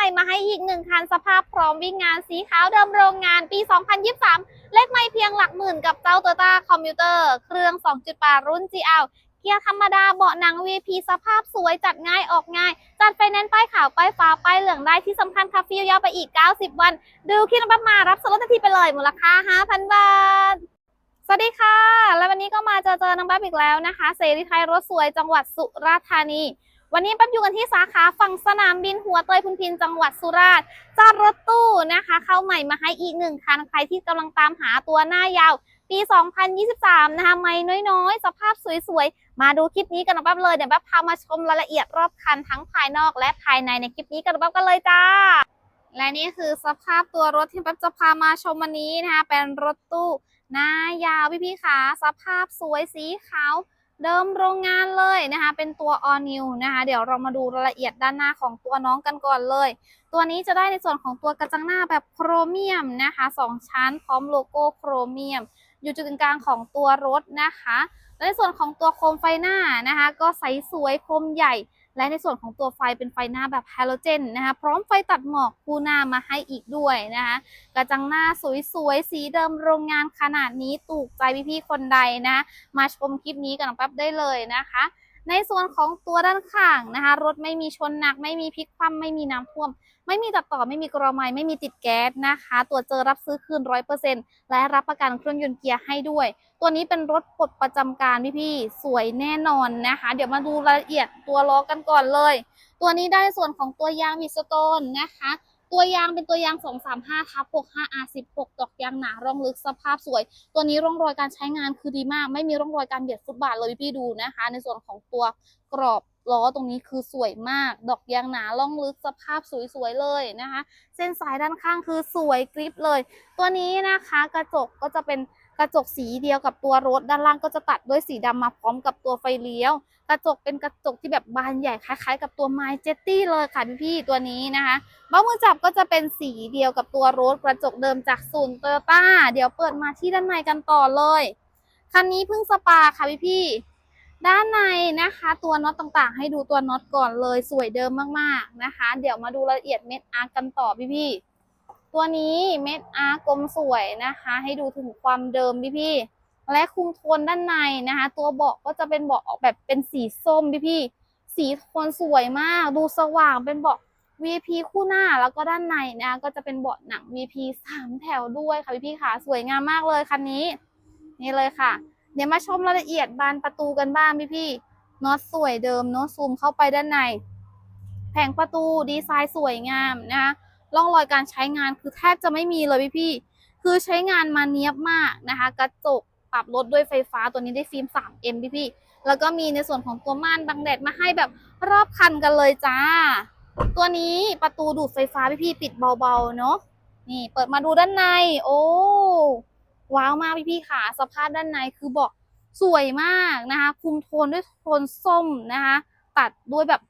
ม่มาให้อีกหนึ่งคันสภาพพร้อมวิ่งงานสีขาวเดิมโรงงานปี 2023 เลขไม่เพียงหลักหมื่นกับเจ้า Toyota Commuter เครื่อง 2.8 รุ่น GL เกียร์ธรรมดาเบาะหนัง VP สภาพสวยจัดง่ายออกง่าย จัดไฟแนนซ์ป้ายขาว ป้ายฟ้า ป้ายเหลืองได้ที่สำคัญค่ะฟรียาวไปอีก 90 วัน ดูคิดนับมารับส่วนลดทันทีไปเลย มูลค่า 5,000 บาท สวัสดีค่ะ และวันนี้ก็มาเจอเจอน้องแป๊บอีกแล้วนะคะ เสรีไทยรถสวยจังหวัดสุราษฎร์ธานี วันนี้แป๊บอยู่กันที่สาขาฝั่งสนามบินหัวเตยพุนพินจังหวัดสุราษฎร์จอดรถตู้นะคะ เข้าใหม่มาให้อีกหนึ่งคันใครที่กำลังตามหาตัวหน้ายาว ปี 2023 นะคะไม่น้อยๆ สภาพสวยๆ มาดูคลิปนี้กันนะแป๊บเลยเดี๋ยวแป๊บพามาชมรายละเอียดรอบคันทั้งภายนอกและภายในในคลิปนี้กันนะแป๊บกันเลยจ้าและนี่คือสภาพตัวรถที่แป๊บจะพามาชมวันนี้นะคะเป็นรถตู้หน้ายาวพี่พี่ๆขาสภาพสวยสีขาว เดิมโรงงานเลยนะคะ เป็นตัว all new นะคะ เดี๋ยวเรามาดูรายละเอียดด้านหน้าของตัวน้องกันก่อนเลย ตัวนี้จะได้ในส่วนของตัวกระจังหน้าแบบโครเมียมนะคะสองชั้นพร้อมโลโก้โครเมียม อยู่จุดกึ่งกลางของตัวรถนะคะ และในส่วนของตัวโคมไฟหน้านะคะ ก็ใสสวยคมใหญ่ และในส่วนของตัวไฟเป็นไฟหน้าแบบฮาโลเจนนะคะพร้อมไฟตัดหมอกคู่หน้ามาให้อีกด้วยนะคะกระจังหน้าสวยๆ สีเดิมโรงงานขนาดนี้ถูกใจพี่ๆคนใดนะ มาชมคลิปนี้กันแป๊บได้เลยนะคะ ในส่วนของตัวด้านข้างนะคะ รถไม่มีชนหนัก ไม่มีพลิกคว่ำไม่มีน้ำท่วม ไม่มีตัดต่อไม่มีกรอไม้ไม่มีติดแก๊สนะคะ ตัวเจอรับซื้อคืนร้อยเปอร์เซ็นต์และรับประกันเครื่องยนต์เกียร์ให้ด้วย ตัวนี้เป็นรถปลดประจำการพี่ๆสวยแน่นอนนะคะ เดี๋ยวมาดูรายละเอียดตัวล้อกันก่อนเลย ตัวนี้ได้ส่วนของตัวยางมิสโตนนะคะ ตัวยางเป็นตัวยาง 235ทับ65 R16 ดอกยางหนาร่องลึกสภาพสวย ตัวนี้ร่องรอยการใช้งานคือดีมาก ไม่มีร่องรอยการเบียดฟุตบาทเลยพี่ดูนะคะ ในส่วนของตัวกรอบล้อตรงนี้คือสวยมาก ดอกยางหนาร่องลึกสภาพสวยๆเลยนะคะ เส้นสายด้านข้างคือสวยกริบเลย ตัวนี้นะคะกระจกก็จะเป็น กระจกสีเดียวกับตัวรถด้านล่างก็จะตัดด้วยสีดำมาพร้อมกับตัวไฟเลี้ยว กระจกเป็นกระจกที่แบบบานใหญ่คล้ายๆ กับตัวไมเจตตี้เลยค่ะพี่ๆตัวนี้นะคะเบ้ามือจับก็จะเป็นสีเดียวกับตัวรถกระจกเดิมจากศูนย์โตโยต้าเดี๋ยวเปิดมาที่ด้านในกันต่อเลยคันนี้เพิ่งสปาค่ะพี่ๆด้านในนะคะตัวน็อตต่างๆ ให้ดูตัวน็อตก่อนเลยสวยเดิมมากๆนะคะ เดี๋ยวมาดูรายละเอียดเม็ดอาร์กันต่อพี่ๆ ตัวนี้เม็ดอาร์กลมสวยนะคะ ให้ดูถึงความเดิมพี่ๆและคุมโทนด้านในนะคะ ตัวเบาะก็จะเป็นเบาะออกแบบเป็นสีส้มพี่พี่สีโทนสวยมาก ดูสว่างเป็นเบาะ VP คู่หน้าแล้วก็ด้านในนะคะก็จะเป็นเบาะหนัง VP สามแถวด้วยค่ะพี่พี่ค่ะสวยงามมากเลยคันนี้ นี่เลยค่ะ เดี๋ยวมาชมรายละเอียดบานประตูกันบ้างพี่พี่น็อตสวยเดิมเนาะซูมเข้าไปด้านใน แผงประตูดีไซน์สวยงามนะคะ ร่องรอยการใช้งานคือแทบจะไม่มีเลยพี่พี่คือใช้งานมาเนี้ยบมากนะคะ กระจกปรับลดด้วยไฟฟ้าตัวนี้ได้ฟิล์ม 3M พี่พี่แล้วก็มีในส่วนของตัวม่านบังแดดมาให้แบบรอบคันกันเลยจ้า ตัวนี้ประตูดูดไฟฟ้าพี่พี่ปิดเบาๆเนาะนี่เปิดมาดูด้านใน โอ้ว้าวมากพี่พี่ค่ะ สภาพด้านในคือบอกสวยมากนะคะ คุมโทนด้วยโทนส้มนะคะ ตัดด้วยแบบ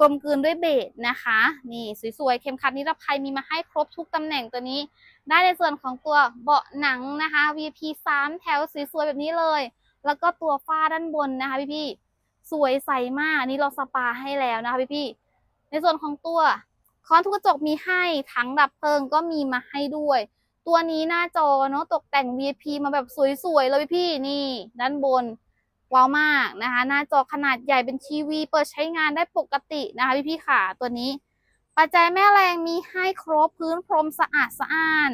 กลมกลืนด้วยเบจนะคะ นี่สวยๆ เข็มขัดนิรภัยมีมาให้ครบทุกตำแหน่งตัวนี้ ได้ในส่วนของตัวเบาะหนังนะคะ VP 3 แถวสวยๆ แบบนี้เลย แล้วก็ตัวฝ้าด้านบนนะคะพี่ๆ สวยใสมากนี่เราสปาให้แล้วนะคะพี่ๆ ในส่วนของตัวค้อนทุกกระจกมีให้ถังดับเพลิงก็มีมาให้ด้วย ตัวนี้หน้าจอเนาะตกแต่ง VIP มาแบบสวยๆ เลยพี่ๆนี่ ด้านบน ว้าวมากนะคะ หน้าจอขนาดใหญ่เป็นทีวี เปิดใช้งานได้ปกตินะคะพี่ๆค่ะตัวนี้ ปัจจัยแม่แรงมีให้ครบพื้นพรมสะอาดสะอ้าน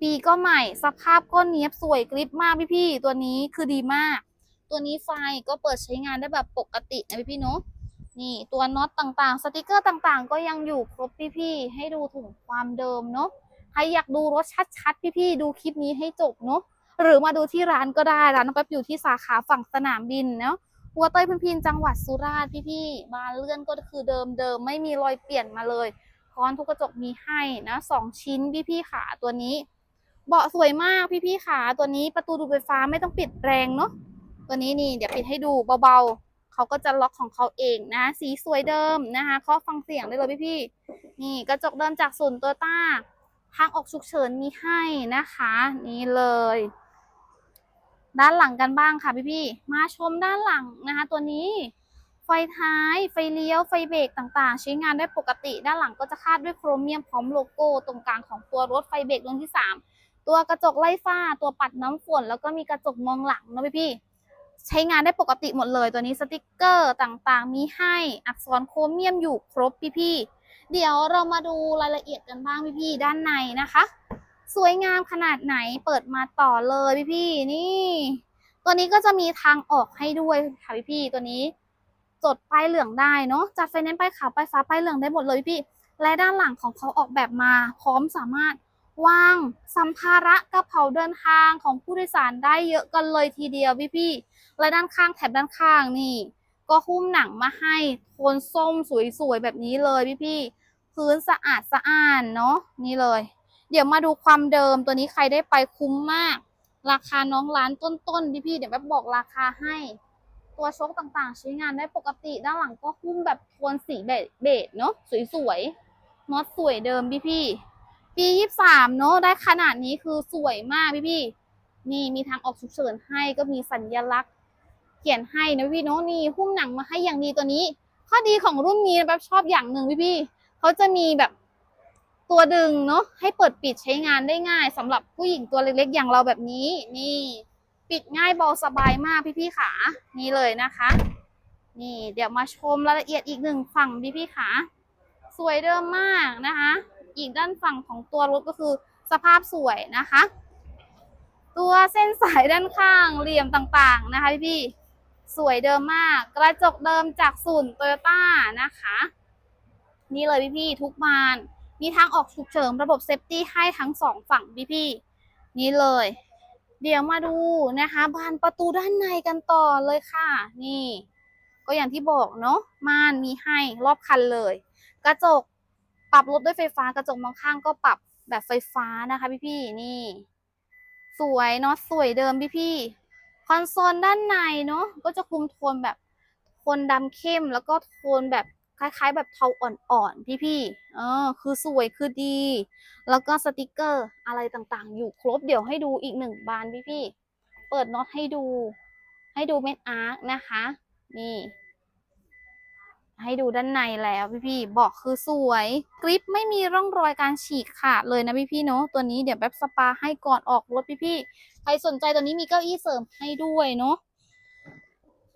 ปีก็ใหม่ สภาพก็เนี้ยบสวยกริบมากพี่ๆตัวนี้คือดีมาก ตัวนี้ไฟก็เปิดใช้งานได้แบบปกตินะพี่ๆเนาะนี่ตัวน็อตต่างๆ สติกเกอร์ต่างๆ ก็ยังอยู่ครบพี่ๆให้ดูถึงความเดิมเนาะใครอยากดูรถชัดๆ พี่ๆดูคลิปนี้ให้จบเนาะ หรือมาดูที่ร้านก็ได้ร้านน้องแป๊บอยู่ที่สาขาฝั่งสนามบินเนาะหัวเต้ยพินพินจังหวัดสุราษฎร์พี่ๆบานเลื่อนก็คือเดิมเดิมไม่มีรอยเปลี่ยนมาเลยค้อนทุกกระจกมีให้นะสองชิ้นพี่ๆขาตัวนี้ เบาะสวยมากพี่ๆขาตัวนี้ประตูดูไฟฟ้าไม่ต้องปิดแรงเนาะตัวนี้นี่เดี๋ยวปิดให้ดูเบาๆเขาก็จะล็อกของเขาเองนะ สีสวยเดิมนะคะเคาะฟังเสียงได้เลยพี่ๆนี่กระจกเดิมจากศูนย์ตัวต้าทางออกฉุกเฉินมีให้นะคะ นี่เลย ด้านหลังกันบ้างค่ะพี่ๆมาชมด้านหลังนะคะ ตัวนี้ ไฟท้ายไฟเลี้ยวไฟเบรกต่างๆ ใช้งานได้ปกติ ด้านหลังก็จะคาดด้วยโครเมียมพร้อมโลโก้ตรงกลางของตัวรถไฟเบรกดวงที่ 3 ตัวกระจกไล่ฟ้า ตัวปัดน้ำฝน แล้วก็มีกระจกมองหลังนะพี่พี่ๆใช้งานได้ปกติหมดเลยตัวนี้สติกเกอร์ต่างๆ มีให้อักษรโครเมียมอยู่ครบพี่พี่ๆเดี๋ยวเรามาดูรายละเอียดกันบ้างพี่พี่ๆด้านในนะคะ สวยงามขนาดไหนเปิดมาต่อเลยพี่พี่นี่ ตัวนี้ก็จะมีทางออกให้ด้วยค่ะพี่พี่ตัวนี้จดป้ายเหลืองได้เนาะจัดไฟแนนซ์ป้ายขาวป้ายฟ้าป้ายเหลืองได้หมดเลยพี่ และด้านหลังของเขาออกแบบมา พร้อมสามารถวางสัมภาระกระเป๋าเดินทางของผู้โดยสารได้เยอะกันเลยทีเดียวพี่พี่และด้านข้างแถบด้านข้างนี่ ก็หุ้มหนังมาให้โทนส้มสวยๆแบบนี้เลยพี่พี่พื้นสะอาดสะอ้านเนาะนี่เลย เดี๋ยวมาดูความเดิมตัวนี้ใครได้ไปคุ้มมาก ราคาน้องร้านต้นๆพี่ๆเดี๋ยวแบบบอกราคาให้ ตัวโชคต่างๆ ใช้งานได้ปกติด้านหลังก็หุ้มแบบโทนสีเบจเบจเนาะสวยๆน็อตสวยเดิมพี่พี่ๆปียี่สามเนาะได้ขนาดนี้คือสวยมากพี่พี่ๆนี่มีทางออกฉุกเฉินให้ก็มีสัญลักษณ์ เขียนให้นะพี่เนาะนี่หุ้มหนังมาให้อย่างดีตัวนี้ ข้อดีของรุ่นนี้แบบชอบอย่างหนึ่งพี่พี่ๆเขาจะมีแบบ ตัวดึงเนาะให้เปิดปิดใช้งานได้ง่ายสำหรับผู้หญิงตัวเล็กๆ อย่างเราแบบนี้ นี่ ปิดง่ายเบาสบายมากพี่ๆขานี่เลยนะคะ นี่เดี๋ยวมาชมรายละเอียดอีกหนึ่งฝั่งพี่ๆขาสวยเดิมมากนะคะ อีกด้านฝั่งของตัวรถก็คือสภาพสวยนะคะ ตัวเส้นสายด้านข้างเหลี่ยมต่างๆนะคะพี่ๆสวยเดิมมาก กระจกเดิมจากศูนย์โตโยต้านะคะ นี่เลยพี่ๆทุกบาน มีทางออกฉุกเฉินระบบเซฟตี้ให้ทั้งสองฝั่งพี่ๆนี่เลย เดี๋ยวมาดูนะคะบานประตูด้านในกันต่อเลยค่ะ นี่ ก็อย่างที่บอกเนาะม่านมีให้รอบคันเลย กระจกปรับลดด้วยไฟฟ้ากระจกมองข้างก็ปรับแบบไฟฟ้านะคะพี่ๆนี่ สวยเนาะสวยเดิมพี่ๆคอนโซลด้านในเนาะก็จะคุมโทนแบบโทนดำเข้มแล้วก็โทนแบบ คล้ายๆ แบบเทาอ่อนๆพี่ๆเออ คือสวยคือดี แล้วก็สติกเกอร์อะไรต่างๆ อยู่ครบเดี๋ยวให้ดูอีกหนึ่งบานพี่ๆเปิดน็อตให้ดู ให้ดูเม็ดอาร์คนะคะ นี่ ให้ดูด้านในแล้วพี่ๆบอกคือสวยกริปไม่มีร่องรอยการฉีกขาดเลยนะพี่ๆเนาะตัวนี้เดี๋ยวแบบสปาให้ก่อนออกรถพี่ๆใครสนใจตัวนี้มีเก้าอี้เสริมให้ด้วยเนาะ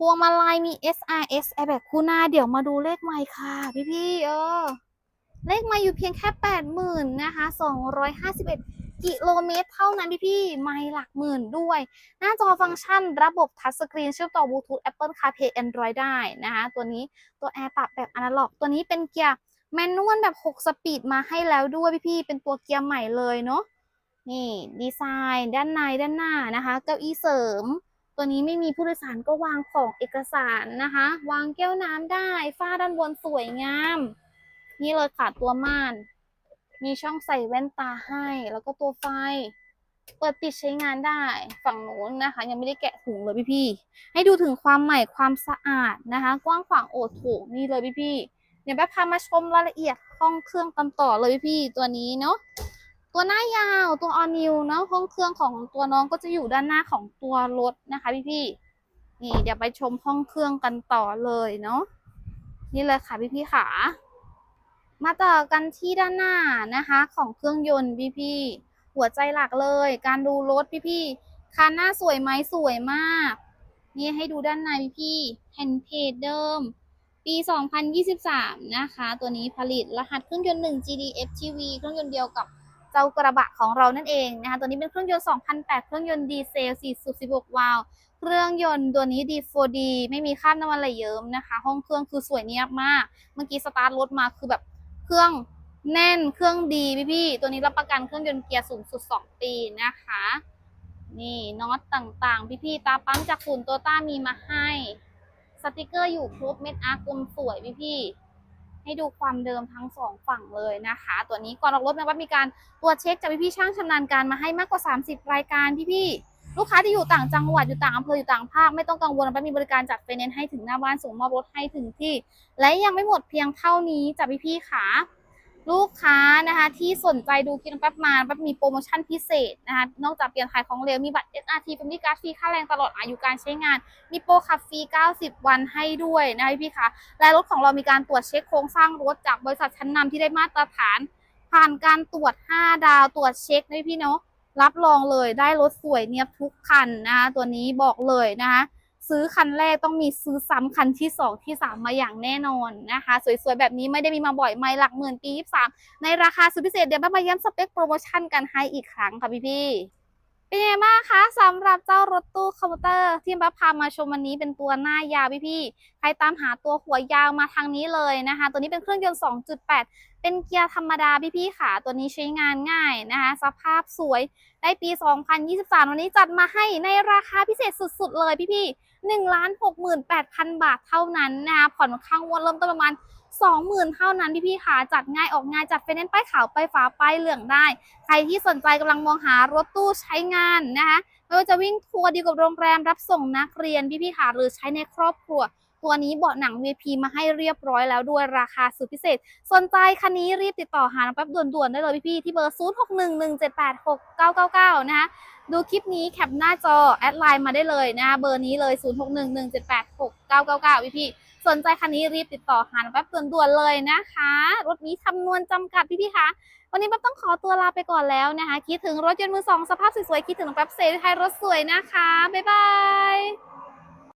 วงมาลัยมี SRS airbag คู่หน้าเดี๋ยวมาดูเลขใหม่ค่ะ พี่ๆเออ เลขมาอยู่เพียงแค่80,000นนะคะ251กิโลเมตรเท่านั้นพี่พี่ไม่หลักหมื่นด้วย หน้าจอฟังก์ชันระบบทัชสกรีนเชื่อมต่อบลูทูธ Apple CarPlay Android ได้นะคะตัวนี้ตัวแอร์ปรับแบบอนาล็อก ตัวนี้เป็นเกียร์แมนนวลแบบ 6 สปีดมาให้แล้วด้วยพี่พี่เป็นตัวเกียร์ใหม่เลยเนาะนี่ดีไซน์ด้านในด้านหน้านะคะ เก้าอี้เสริม ตัวนี้ไม่มีผู้โดยสารก็วางของเอกสารนะคะ วางแก้วน้ำได้ฝ้าด้านบนสวยงาม นี่เลยค่ะตัวม่าน มีช่องใส่แว่นตาให้ แล้วก็ตัวไฟ เปิดปิดใช้งานได้ฝั่งโน้นนะคะ ยังไม่ได้แกะถุงเลยพี่พี่ให้ดูถึงความใหม่ความสะอาดนะคะ กว้างขวางโอดโถงนี่เลยพี่พี่เดี๋ยวแป๊บพามาชมรายละเอียดห้องเครื่องกันต่อเลยพี่พี่ตัวนี้เนาะ ตัวหน้ายาวตัวออนิวเนาะห้องเครื่องของตัวน้องก็จะอยู่ด้านหน้าของตัวรถนะคะพี่พี่นี่เดี๋ยวไปชมห้องเครื่องกันต่อเลยเนาะนี่เลยค่ะพี่พี่ๆค่ะมาต่อกันที่ด้านหน้านะคะ ของเครื่องยนต์พี่พี่หัวใจหลักเลย การดูรถพี่พี่คันหน้าสวยไหมสวยมาก นี่ให้ดูด้านในพี่พี่แผ่นเพจเดิม ปี 2023 นะคะ ตัวนี้ผลิตรหัสเครื่องยนต์ 1 GDF TV เครื่องยนต์เดียวกับ เจ้ากระบะของเรานั่นเองนะคะ ตัวนี้เป็นเครื่องยนต์2008 เครื่องยนต์ดีเซล4สูบ16 วาล์ว เครื่องยนต์ตัวนี้ D4D ไม่มีคราบน้ำมันไหลเยิ้มนะคะ ห้องเครื่องคือสวยเนียบมาก เมื่อกี้สตาร์ทรถมาคือแบบเครื่องแน่น เครื่องดีพี่พี่ๆตัวนี้รับประกันเครื่องยนต์เกียร์สูงสุด 2 ปีนะคะ นี่น็อตต่างๆ พี่พี่ๆตาปั๊มจากฝุ่นโตต้ามีมาให้ สติกเกอร์อยู่ครบเม็ดอาร์กลมสวยพี่พี่ๆ ให้ดูความเดิมทั้งสองฝั่งเลยนะคะ ตัวนี้ก่อนออกรถนะว่ามีการตรวจเช็คจากพี่พี่ๆช่างชำนาญการมาให้มากกว่า 30 รายการพี่พี่ๆลูกค้าที่อยู่ต่างจังหวัดอยู่ต่างอำเภออยู่ต่างภาคไม่ต้องกังวลนะมีบริการจัดไฟแนนซ์ให้ถึงหน้าบ้านส่งมอบรถให้ถึงที่ และยังไม่หมดเพียงเท่านี้จากพี่พี่ๆขา ลูกค้านะคะที่สนใจดูคลิปน้องแป๊บมาแป๊บมีโปรโมชั่นพิเศษนะคะนอกจากเปลี่ยนถ่ายของเร็วมีบัตร SRT เป็นมิการฟรีค่าแรงตลอดอายุการใช้งาน มีโปรขับฟรี 90 วันให้ด้วยนะคะพี่คะและรถของเรามีการตรวจเช็คโครงสร้างรถจากบริษัทชั้นนำที่ได้มาตรฐาน ผ่านการตรวจ 5 ดาวตรวจเช็คนะพี่เนาะรับรองเลยได้รถสวยเนียบทุกคันนะคะตัวนี้บอกเลยนะคะ ซื้อคันแรกต้องมีซื้อซ้ำคันที่ 2 ที่ 3 มาอย่างแน่นอนนะคะ สวยๆ แบบนี้ไม่ได้มีมาบ่อยไม่หลักหมื่นปี 23 ในราคาสุดพิเศษเดี๋ยวมาย้ำสเปคโปรโมชั่นกันให้อีกครั้งค่ะพี่ๆเป็นไงบ้างคะสำหรับเจ้ารถตู้คอมพิวเตอร์ที่บัฟพามาชมวันนี้เป็นตัวหน้ายาวพี่ๆใครตามหาตัวหัวยาวมาทางนี้เลยนะคะ ตัวนี้เป็นเครื่องยนต์ 2.8 เป็นเกียร์ธรรมดาพี่ๆค่ะ ตัวนี้ใช้งานง่ายนะคะ สภาพสวยได้ปี 2023 วันนี้จัดมาให้ในราคาพิเศษสุด ๆ เลยพี่ๆ 1ล้าน68,000 บาทเท่านั้นนะคะผ่อนข้างวดเริ่มต้นประมาณ 20,000 เท่านั้นพี่ๆค่ะจัดง่ายออกง่ายจัดไฟแนนซ์ป้ายขาวไปฝายฟ้าป้ายเหลืองได้ ใครที่สนใจกำลังมองหารถตู้ใช้งานนะคะไม่ว่าจะวิ่งทัวร์ดีกับโรงแรมรับส่งนักเรียนพี่ๆค่ะหรือใช้ในครอบครัว ตัวนี้เบาะหนัง VIP มาให้เรียบร้อยแล้วด้วยราคาสุดพิเศษ สนใจคันนี้รีบติดต่อหาน้องแป๊บด่วนๆได้เลยพี่ๆที่เบอร์ 0611786999 นะคะดูคลิปนี้แคปหน้าจอ แอดไลน์มาได้เลยนะคะเบอร์นี้เลย 0611786999 พี่ๆสนใจคันนี้รีบติดต่อหาน้องแป๊บด่วนๆเลยนะคะ รถนี้คำนวณจำกัดพี่ๆคะวันนี้แป๊บต้องขอตัวลาไปก่อนแล้วนะคะ คิดถึงรถยนต์มือสองสภาพสวยๆคิดถึงแป๊บเซลล์ไทยรถสวยนะคะบ๊ายบาย